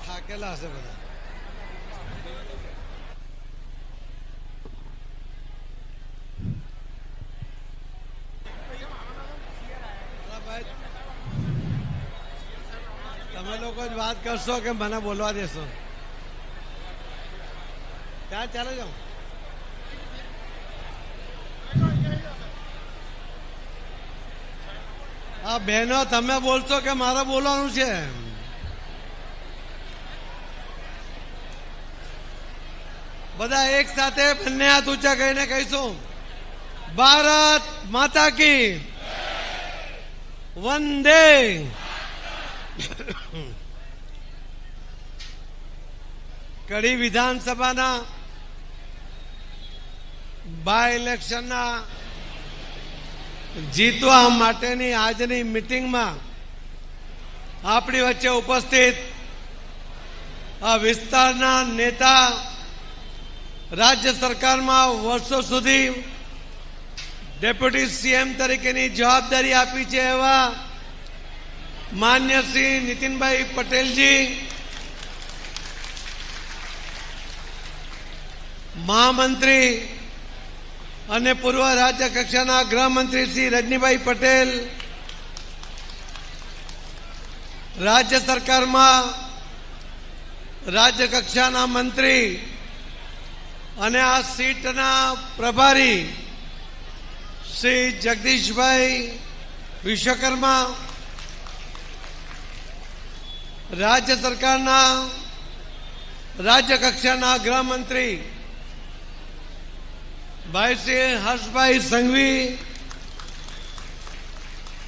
થાકેલા હશે બધા. તમે લોકો જ વાત કરશો કે મને બોલવા દેશો? ક્યાં ચાલે જાઉં હા બહેનો, તમે બોલશો કે મારે બોલવાનું છે? બધા એક સાથે બંને હાથ ઊંચા કહીને કહીશું. ભારત માતા કી. વંદે. કડી વિધાનસભાના બાય ઇલેક્શનના જીતવા માટેની આજની મિટિંગમાં આપણી વચ્ચે ઉપસ્થિત આ વિસ્તારના નેતા રાજ્ય સરકારમાં વર્ષો સુધી ડેપ્યુટી સીએમ તરીકેની જવાબદારી આપી છે એવા માન્ય શ્રી નીતિનભાઈ પટેલજી. મહામંત્રી અને પૂર્વ રાજ્ય કક્ષાના ગૃહમંત્રી શ્રી રજનીભાઈ પટેલ. રાજ્ય સરકારમાં રાજ્ય કક્ષાના મંત્રી અને આ સીટના પ્રભારી શ્રી જગદીશભાઈ વિશ્વકર્મા, રાજ્ય સરકારના રાજ્ય કક્ષાના ગૃહમંત્રી ભાઈ શ્રી હર્ષભાઈ સંઘવી,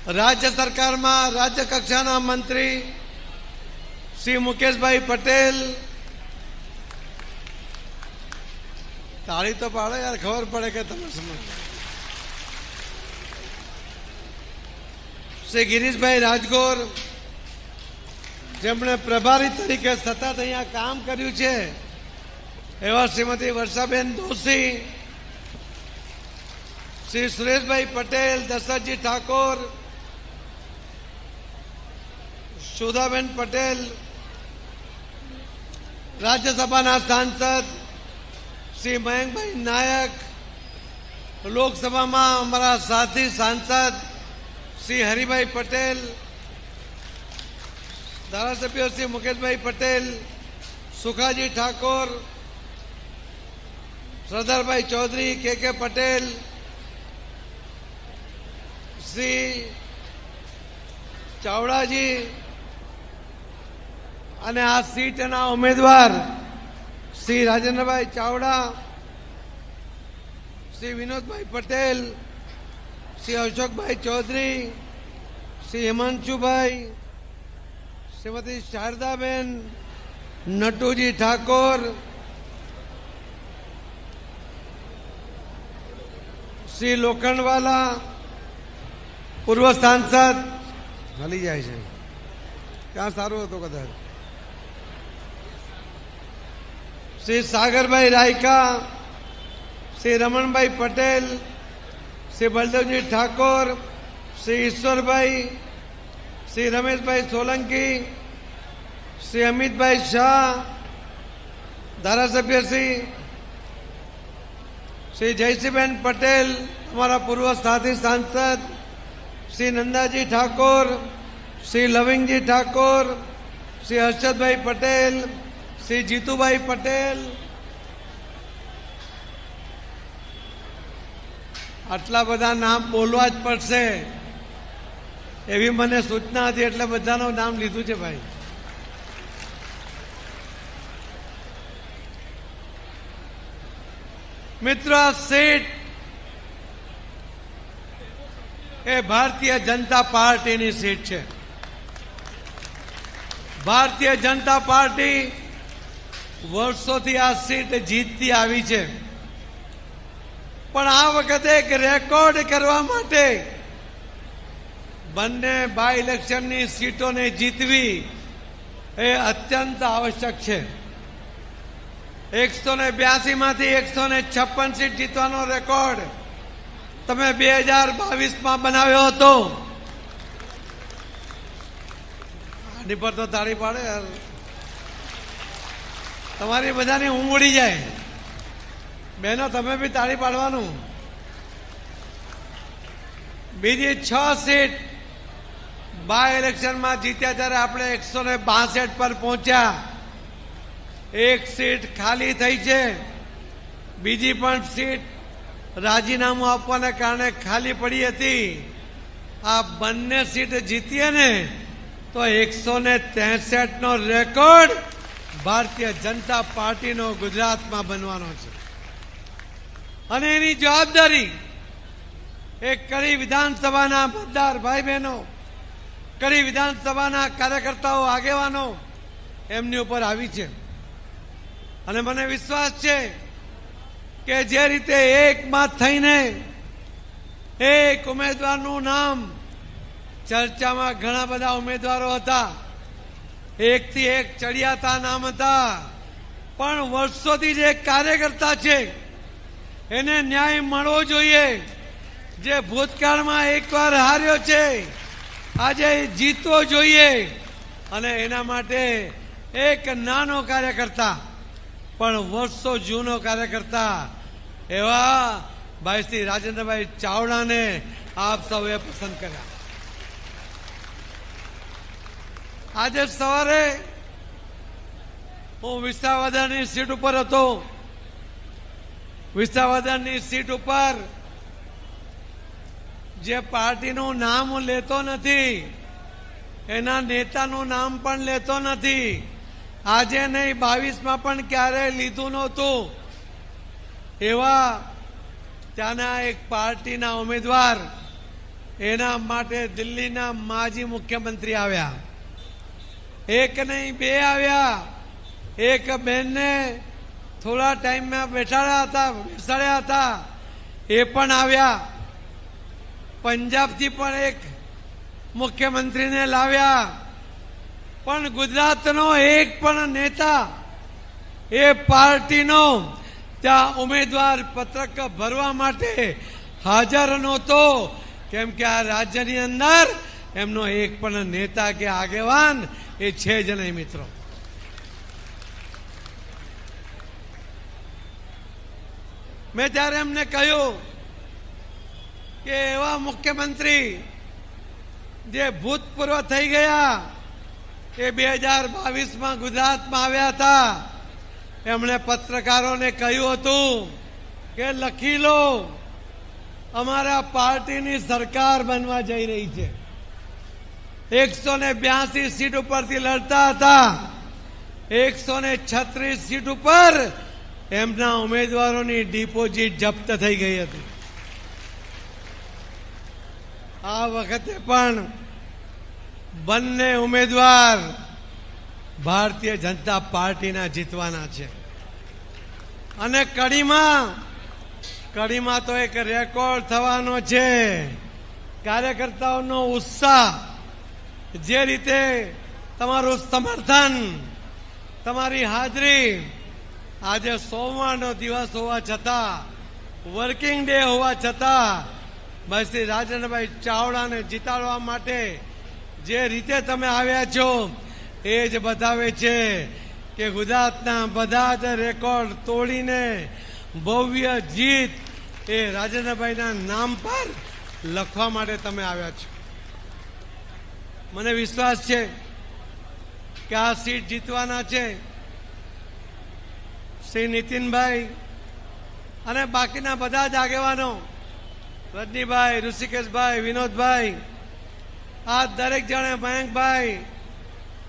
રાજ્ય સરકારમાં રાજ્ય કક્ષાના મંત્રી શ્રી મુકેશભાઈ પટેલ તાળી તો પાડો યાર, ખબર પડે કે તમે સમજ શ્રી ગિરીશભાઈ રાજગોર, જેમણે પ્રભારી તરીકે સતત અહીંયા કામ કર્યું છે, એવા શ્રીમતી વર્ષાબેન દોશી, શ્રી સુરેશભાઈ પટેલ, દશરથજી ઠાકોર, સુધાબેન પટેલ, રાજ્યસભાના સાંસદ શ્રી મયંકભાઈ નાયક, લોકસભામાં અમારા સાથી સાંસદ શ્રી હરિભાઈ પટેલ, ધારાસભ્ય શ્રી મુકેશભાઈ પટેલ, સુખાજી ઠાકોર, સરદારભાઈ ચૌધરી કે કે પટેલ, શ્રી ચાવડાજી અને આ સીટના ઉમેદવાર શ્રી રાજેન્દ્રભાઈ ચાવડા, શ્રી વિનોદભાઈ પટેલ, શ્રી અશોકભાઈ ચૌધરી, શ્રી હિમાંશુભાઈ, શ્રીમતી શારદાબેન, નટુજી ઠાકોર, શ્રી લોખંડવાલા, પૂર્વ સાંસદ. હલી જાય છે. ક્યાં સારું હતું કદાચ? શ્રી સાગરભાઈ રાયકા શ્રી રમણભાઈ પટેલ શ્રી બલદેવજી ઠાકોર શ્રી ઈશ્વરભાઈ શ્રી રમેશભાઈ સોલંકી શ્રી અમિતભાઈ શાહ ધારાસભ્ય શ્રી શ્રી જયસિંહબેન પટેલ અમારા પૂર્વ સાથી સાંસદ શ્રી નંદાજી ઠાકોર શ્રી લવિંગજી ઠાકોર શ્રી હર્ષદભાઈ પટેલ શ્રી જીતુભાઈ પટેલ. આટલા બધા નામ બોલવા જ પડશે. એવી મને સૂચના હતી, એટલે બધાનું નામ લીધું છે ભાઈ. મિત્રો, આ સીટ એ ભારતીય જનતા પાર્ટીની સીટ છે. ભારતીય જનતા પાર્ટી વર્ષોથી આ સીટ જીતતી આવી છે. પણ આ વખતે એક રેકોર્ડ કરવા માટે બંને બાય ઇલેક્શનની સીટોને જીતવી એ અત્યંત આવશ્યક છે. એકસો ને બ્યાસી માંથી એકસો ને છપ્પન સીટ જીતવાનો રેકોર્ડ તમે બે હજાર બાવીસમાં બનાવ્યો હતો. આની પર તો તાળી પાડે તમારી બધાની ઊંઘ ઉડી જાય. બહેનો, તમે બી તાળી પાડવાનું. બીજી છ સીટ બાય ઇલેક્શનમાં જીત્યા ત્યારે આપણે એકસો ને બાસઠ પર પહોંચ્યા. એક સીટ ખાલી થઈ છે. બીજી પણ સીટ રાજીનામું આપવાના કારણે ખાલી પડી હતી. આ બંને સીટ જીતીએ ને તો એકસો ને ત્રેસઠ નો રેકોર્ડ ભારતીય જનતા પાર્ટીનો ગુજરાતમાં બનવાનો છે. અને એની જવાબદારી એ કડી વિધાનસભાના મતદાર ભાઈ બહેનો કડી વિધાનસભાના કાર્યકર્તાઓ, આગેવાનો એમની ઉપર આવી છે. અને મને વિશ્વાસ છે કે જે રીતે એકમાં થઈને એક ઉમેદવારનું નામ ચર્ચામાં ઘણા બધા ઉમેદવારો હતા. એકથી એક ચડિયાતા નામ હતા. પણ વર્ષોથી જે કાર્યકર્તા છે, એને ન્યાય મળવો જોઈએ. જે ભૂતકાળમાં એકવાર હાર્યો છે, આજે જીતવો જોઈએ. અને એના માટે એક નાનો કાર્યકર્તા, પણ વર્ષો જૂનો કાર્યકર્તા, એવા ભાઈ શ્રી રાજેન્દ્રભાઈ ચાવડાને આપ સૌએ પસંદ કર્યા. આજે સવારે હું વિસાવાદાની સીટ ઉપર હતો. વિસાવાદાની સીટ ઉપર જે પાર્ટીનું નામ લેતો નથી, એના નેતાનું નામ પણ લેતો નથી. આજે નહીં, બાવીસમાં પણ ક્યારેય લીધું નહોતું. એવા ત્યાંના એક પાર્ટીના ઉમેદવાર, એના માટે દિલ્હીના માજી મુખ્યમંત્રી આવ્યા. એક નહીં, બે આવ્યા. એક બેનને થોડા ટાઈમમાં બેઠાડ્યા હતા, બેસાડ્યા હતા. એ પણ આવ્યા. પંજાબથી પણ એક મુખ્યમંત્રીને લાવ્યા. પણ ગુજરાતનો એક પણ નેતા એ પાર્ટીનો ત્યાં ઉમેદવાર પત્રક ભરવા માટે હાજર નહોતો. કેમ કે આ રાજ્યની અંદર એમનો એક પણ નેતા કે આગેવાન એ છે જ નહીં, મિત્રો. મેં ત્યારે એમને કહ્યું કે એવા મુખ્યમંત્રી જે ભૂતપૂર્વ થઈ ગયા, એ બે હજાર બાવીસમાં ગુજરાતમાં આવ્યા હતા, એમણે પત્રકારોને કહ્યું હતું કે લખી લો, અમારા પાર્ટીની સરકાર બનવા જઈ રહી છે. એકસો ને બ્યાસી સીટ ઉપરથી લડતા હતા. એકસો ને છત્રીસ સીટ ઉપર એમના ઉમેદવારોની ડિપોઝિટ જપ્ત થઈ ગઈ હતી. આ વખતે પણ બંને ઉમેદવાર ભારતીય જનતા પાર્ટીના જીતવાના છે. અને કડીમાં કડીમાં તો એક રેકોર્ડ થવાનો છે. કાર્યકર્તાઓનો ઉત્સાહ જે રીતે તમારું સમર્થન, તમારી હાજરી આજે સોમવારનો દિવસ હોવા છતાં વર્કિંગ ડે હોવા છતાં બસ શ્રી રાજેન્દ્રભાઈ ચાવડાને જીતાડવા માટે જે રીતે તમે આવ્યા છો, એ જ બતાવે છે કે ગુજરાતના બધા જ રેકોર્ડ તોડીને ભવ્ય જીત એ રાજેન્દ્રભાઈના નામ પર લખવા માટે તમે આવ્યા છો. મને વિશ્વાસ છે કે આ સીટ જીતવાના છે. શ્રી નીતિનભાઈ અને બાકીના બધા જ આગેવાનો, રજનીભાઈ, ઋષિકેશભાઈ, વિનોદભાઈ, આ દરેક જણે મયંકભાઈ,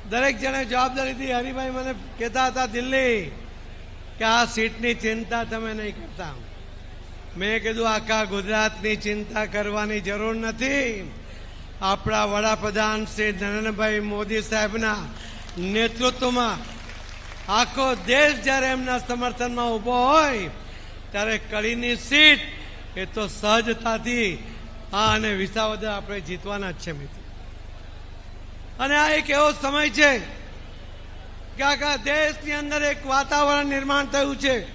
દરેક જણે જવાબદારી હતી હરિભાઈ મને કહેતા હતા દિલ્હી કે આ સીટની ચિંતા તમે નહીં કરતા. મેં કીધું આખા ગુજરાતની ચિંતા કરવાની જરૂર નથી. આપણા વડાપ્રધાન શ્રી નરેન્દ્રભાઈ મોદી સાહેબના નેતૃત્વમાં આખો દેશ જ્યારે એમના સમર્થનમાં ઊભો હોય, ત્યારે કડીની સીટ એ તો સહજતાથી આ અને વિસાવદર આપણે જીતવાના જ છે, મિત્રો. અને આ એક એવો સમય છે કે આખા દેશની અંદર એક વાતાવરણ નિર્માણ થયું છે.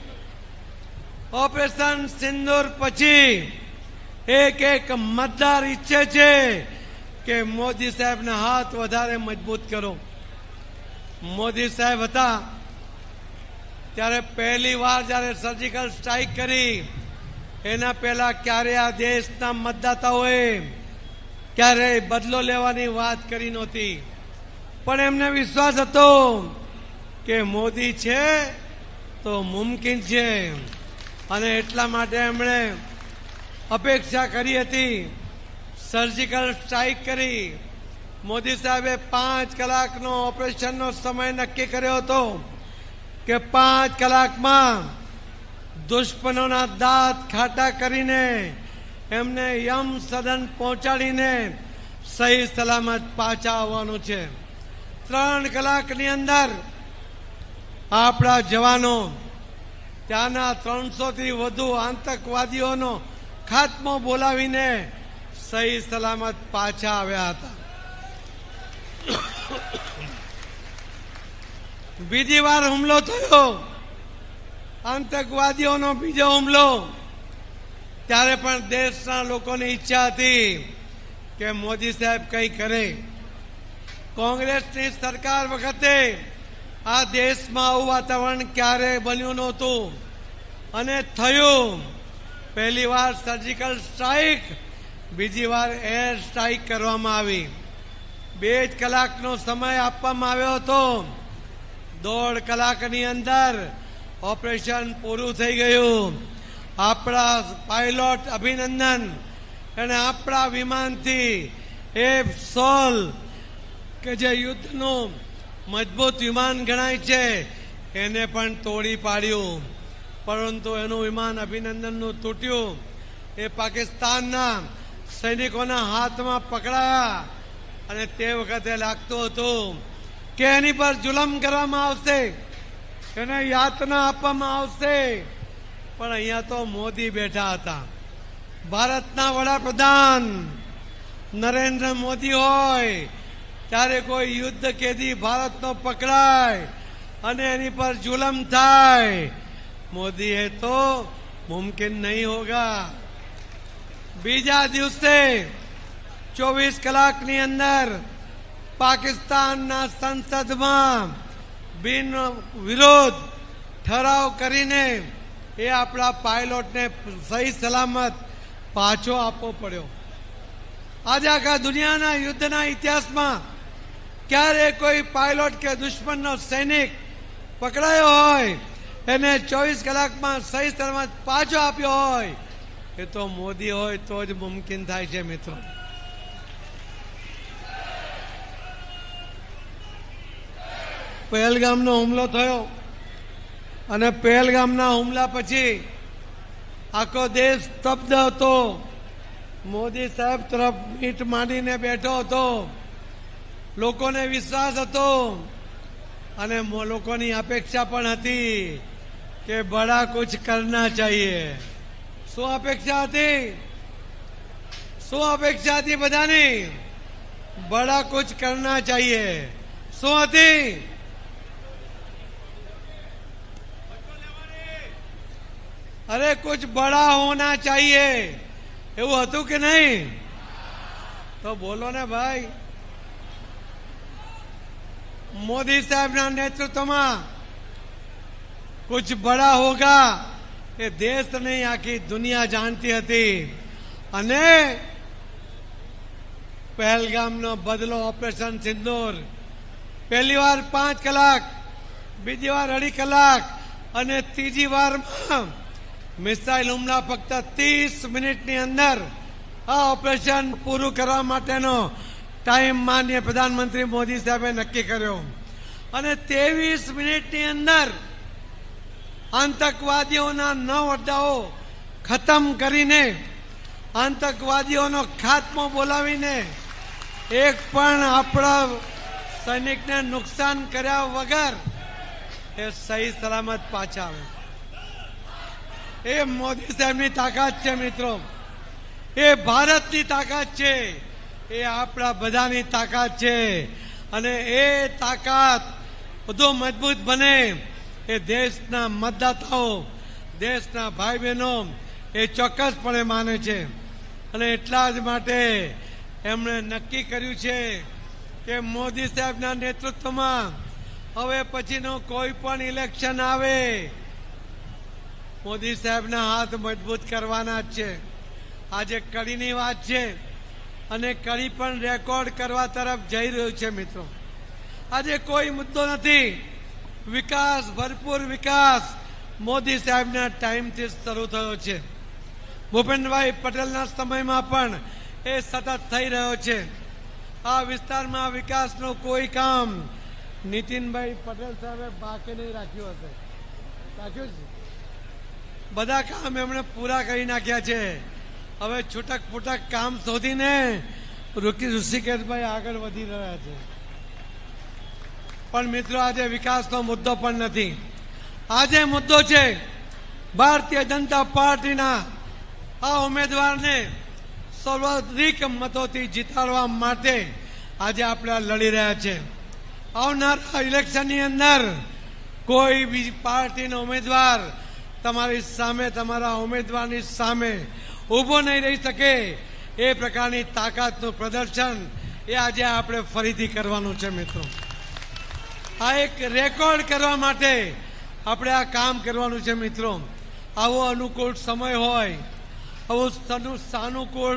ઓપરેશન સિંદૂર પછી એક એક મતદાર ઈચ્છે છે કે મોદી સાહેબના હાથ વધારે મજબૂત કરો. મોદી સાહેબ હતા, ત્યારે પહેલી વાર જ્યારે સર્જિકલ સ્ટ્રાઇક કરી, એના પહેલા ક્યારે આ દેશના મતદાતાઓએ ક્યારેય બદલો લેવાની વાત કરી નહોતી. પણ એમને વિશ્વાસ હતો કે મોદી છે તો મુમકિન છે. અને એટલા માટે એમણે અપેક્ષા કરી હતી સર્જિકલ સ્ટ્રાઇક કરી. મોદી સાહેબે પાંચ કલાકનો ઓપરેશનનો સમય નક્કી કર્યો હતો કે પાંચ કલાકમાં દુશ્મનોના દાંત ખાટા કરીને એમને યમ સદન પહોંચાડીને સહી સલામત પાછા આવવાનું છે. ત્રણ કલાકની અંદર આપણા જવાનો, ત્યાંના ત્રણસોથી વધુ આતંકવાદીઓનો ખાત્મો બોલાવીને સહી સલામત પાછા આવ્યા હતા. બીજી વાર હુમલો થયો. આતંકવાદીઓનો બીજો હુમલો. ત્યારે પણ દેશના લોકોની ઈચ્છા હતી કે મોદી સાહેબ કંઈ કરે. કોંગ્રેસની સરકાર વખતે આ દેશમાં આવું વાતાવરણ ક્યારે બન્યું નહોતું. અને થયું. પહેલી વાર સર્જિકલ સ્ટ્રાઇક બીજી વાર એર સ્ટ્રાઇક કરવામાં આવી. બે જ કલાકનો સમય આપવામાં આવ્યો હતો. દોઢ કલાકની અંદર ઓપરેશન પૂરું થઈ ગયું. આપણા પાયલોટ અભિનંદન અને આપણા વિમાનથી એ સોલ, કે જે યુદ્ધનું મજબૂત વિમાન ગણાય છે, એને પણ તોડી પાડ્યું. પરંતુ એનું વિમાન અભિનંદનનું તૂટ્યું. એ પાકિસ્તાનના સૈનિકોના હાથમાં પકડાયા અને તે વખતે લાગતું હતું કે એની પર જુલમ કરવામાં આવશે, એને યાતના આપવામાં આવશે. પણ અહીંયા તો મોદી બેઠા હતા. ભારતના વડાપ્રધાન નરેન્દ્ર મોદી હોય, ત્યારે કોઈ યુદ્ધ કેદી ભારતનો પકડાય અને એની પર જુલમ થાય. મોદી હે તો મુમકિન નહીં હોગા. બીજા દિવસે ચોવીસ કલાકની અંદર પાકિસ્તાનના સંસદમાં બિન વિરોધ ઠરાવ કરીને એ આપણા પાયલોટને સહી સલામત પાછો આપવો પડ્યો. આજે આખા દુનિયાના યુદ્ધના ઇતિહાસમાં ક્યારે કોઈ પાયલોટ કે દુશ્મનનો સૈનિક પકડાયો હોય, એને ચોવીસ કલાકમાં સહી સલામત પાછો આપ્યો હોય એ તો મોદી હોય તો જ મુમકિન થાય છે, મિત્રો. પહેલગામનો હુમલો થયો અને પહેલગામના હુમલા પછી આખો દેશ સ્તબ્ધ હતો. મોદી સાહેબ તરફ મીટ માંડીને બેઠો હતો. લોકોને વિશ્વાસ હતો અને લોકોની અપેક્ષા પણ હતી કે બડા કુછ કરના ચાહીએ. શું અપેક્ષા હતી શું અપેક્ષા હતી બધાની બડા કુછ કરના ચાહીએ શું હતી અરે કુછ બડા હોના ચાહીએ એવું હતું કે નહીં તો બોલો ને ભાઈ મોદી સાહેબના નેતૃત્વમાં કુછ બડા હોગા એ દેશ નહીં, આખી દુનિયા જાણતી હતી. અને પહેલગામનો બદલો ઓપરેશન સિંદૂર. પહેલી વાર પાંચ કલાક, બીજી વાર અઢી કલાક, અને ત્રીજી વારમાં મિસાઇલ હુમલા ફક્ત ત્રીસ મિનિટની અંદર આ ઓપરેશન પૂરું કરવા માટેનો ટાઈમ માન્ય પ્રધાનમંત્રી મોદી સાહેબે નક્કી કર્યો. અને ત્રેવીસ મિનિટની અંદર આતંકવાદીઓના નવ અડ્ડાઓ ખતમ કરીને આતંકવાદીઓનો ખાત્મો બોલાવીને એક પણ આપણા સૈનિકને નુકસાન કર્યા વગર એ સહી સલામત પાછા આવે. એ મોદી સાહેબની તાકાત છે મિત્રો. એ ભારતની તાકાત છે. એ આપણા બધાની તાકાત છે. અને એ તાકાત વધુ મજબૂત બને. એ દેશના મતદાતાઓ, દેશના ભાઈ બહેનો એ ચોક્કસપણે માને છે. અને એટલા જ માટે એમણે નક્કી કર્યું છે કે મોદી સાહેબના નેતૃત્વમાં હવે પછીનો કોઈ પણ ઇલેક્શન આવે, મોદી સાહેબના હાથ મજબૂત કરવાના જ છે. આજે કડીની વાત છે અને કડી પણ રેકોર્ડ કરવા તરફ જઈ રહ્યું છે મિત્રો. આજે કોઈ મુદ્દો નથી. વિકાસ, ભરપૂર વિકાસ મોદી સાહેબના ટાઈમથી શરૂ થયો છે. ભૂપેન્દ્રભાઈ પટેલના સમયમાં પણ એ સતત થઈ રહ્યો છે. આ વિસ્તારમાં વિકાસનું કોઈ કામ નીતિનભાઈ પટેલ સાહેબે બાકી નહીં રાખ્યું હશે. રાખ્યું છે? બધા કામ એમણે પૂરા કરી નાખ્યા છે. હવે છૂટક ફૂટક કામ શોધીને ઋષિ ઋષિકેશભાઈ આગળ વધી રહ્યા છે. પણ મિત્રો, આજે વિકાસનો મુદ્દો પણ નથી. આજે મુદ્દો છે, ભારતીય જનતા પાર્ટીના આ ઉમેદવારને સર્વાધિક મતોથી જીતાડવા માટે આજે આપણે લડી રહ્યા છે. આવનારા ઇલેક્શનની અંદર કોઈ બીજી પાર્ટીનો ઉમેદવાર તમારી સામે, તમારા ઉમેદવારની સામે ઊભો નહીં રહી શકે. એ પ્રકારની તાકાતનું પ્રદર્શન એ આજે આપણે ફરીથી કરવાનું છે, મિત્રો. આ એક રેકોર્ડ કરવા માટે આપણે આ કામ કરવાનું છે, મિત્રો. આવો અનુકૂળ સમય હોય, આવું સનુ- સાનુકૂળ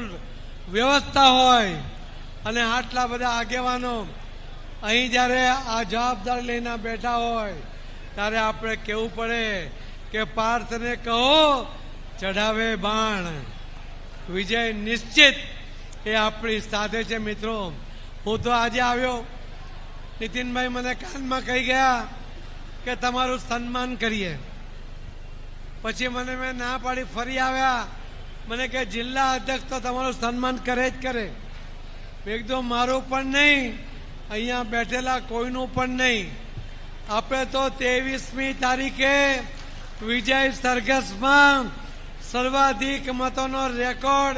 વ્યવસ્થા હોય, અને આટલા બધા આગેવાનો અહીં જ્યારે આ જવાબદારી લઈને બેઠા હોય, ત્યારે આપણે કહેવું પડે કે પાર્થને કહો, ચઢાવે બાણ. વિજય નિશ્ચિત એ આપણી સાથે છે, મિત્રો. હું તો આજે આવ્યો. નીતિનભાઈ મને કાનમાં કહી ગયા કે તમારું સન્માન કરીએ. પછી મને મેં ના પાડી, ફરી આવ્યા. મને કે જિલ્લા અધ્યક્ષ તો તમારું સન્માન કરે જ કરે. મેં કીધું, મારું પણ નહીં, અહીંયા બેઠેલા કોઈનું પણ નહીં. આપણે તો ત્રેવીસમી તારીખે વિજય સરઘસમાં સર્વાધિક મતોનો રેકોર્ડ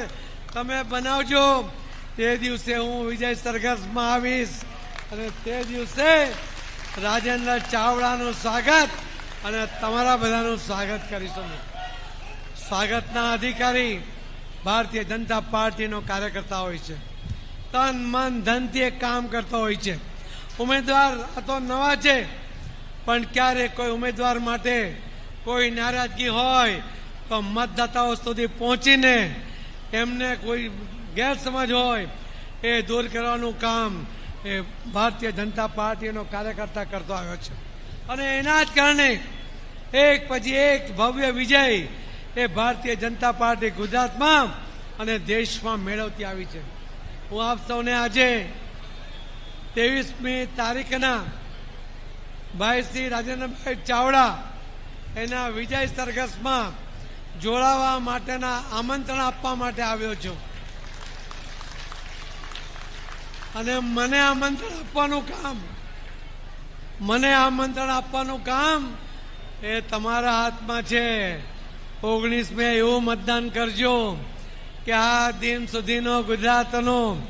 તમે બનાવજો. તે દિવસે હું વિજય સરઘસમાં આવીશ. અને તે દિવસે રાજેન્દ્ર ચાવડાનું સ્વાગત અને તમારા બધાનું સ્વાગત કરીશું સ્વાગતના અધિકારી ભારતીય જનતા પાર્ટીનો કાર્યકર્તા હોય છે. તન, મન, ધનથી એક કામ કરતો હોય છે. ઉમેદવાર તો નવા છે, પણ ક્યારે કોઈ ઉમેદવાર માટે કોઈ નારાજગી હોય તો મતદાતાઓ સુધી પહોંચીને એમને કોઈ ગેરસમજ હોય એ દૂર કરવાનું કામ એ ભારતીય જનતા પાર્ટીનો કાર્યકર્તા કરતો આવ્યો છે. અને એના જ કારણે એક પછી એક ભવ્ય વિજય એ ભારતીય જનતા પાર્ટી ગુજરાતમાં અને દેશમાં મેળવતી આવી છે. હું આપ સૌને આજે ત્રેવીસમી તારીખના ભાઈ શ્રી રાજેન્દ્રભાઈ ચાવડા એના વિજય સરઘસમાં જોડાવા માટેના આમંત્રણ આપવા માટે આવ્યો છું. અને મને આમંત્રણ આપવાનું કામ. મને આમંત્રણ આપવાનું કામ એ તમારા હાથમાં છે. ઓગણીસ મે એવું મતદાન કરજો કે આ દિન સુધીનો ગુજરાતનો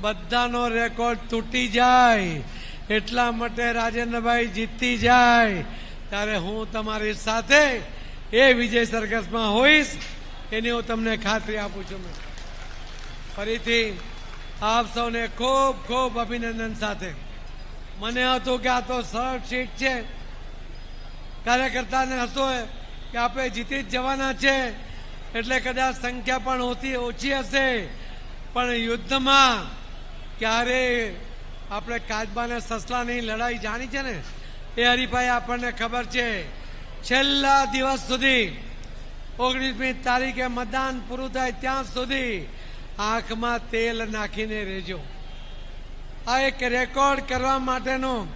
બધાનો રેકોર્ડ તૂટી જાય. એટલા માટે રાજેન્દ્રભાઈ જીતી જાય. ત્યારે હું તમારી સાથે એ વિજય સરઘસમાં હોઈશ. એની હું તમને ખાતરી આપું છું. ફરીથી આપ સૌને ખૂબ ખૂબ અભિનંદન સાથે. મને હતું કે આ તો સરળ સીટ છે. કાર્યકર્તાને હતું કે આપણે જીતી જ જવાના છે. એટલે કદાચ સંખ્યા પણ ઓછી ઓછી હશે. પણ યુદ્ધમાં ક્યારે આપણે કાચબાને સસલાની લડાઈ જાણી છે ને? એ હરિભાઈ આપણને ખબર છે. છેલ્લા દિવસ સુધી ઓગણીસમી તારીખે મતદાન પૂરું થાય ત્યાં સુધી આંખમાં તેલ નાખીને રહેજો. આ એક રેકોર્ડ કરવા માટેનું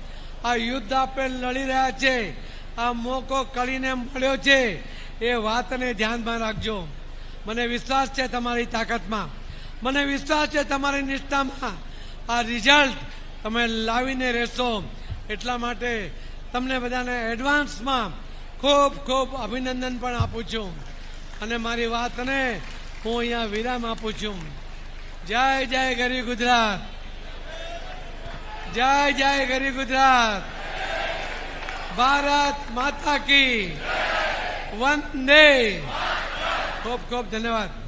આ યુદ્ધ આપણે લડી રહ્યા છે. આ મોકો કળીને મળ્યો છે. એ વાતને ધ્યાનમાં રાખજો. મને વિશ્વાસ છે તમારી તાકાતમાં. મને વિશ્વાસ છે તમારી નિષ્ઠામાં. આ રિઝલ્ટ તમે લાવીને રહેશો. એટલા માટે તમને બધાને એડવાન્સમાં ખૂબ ખૂબ અભિનંદન પણ આપું છું. અને મારી વાતને હું અહીંયા વિરામ આપું છું. જય જય ગરી ગુજરાત. જય જય ગરી ગુજરાત. ભારત માતા કી. વંદે. ખૂબ ખૂબ ધન્યવાદ.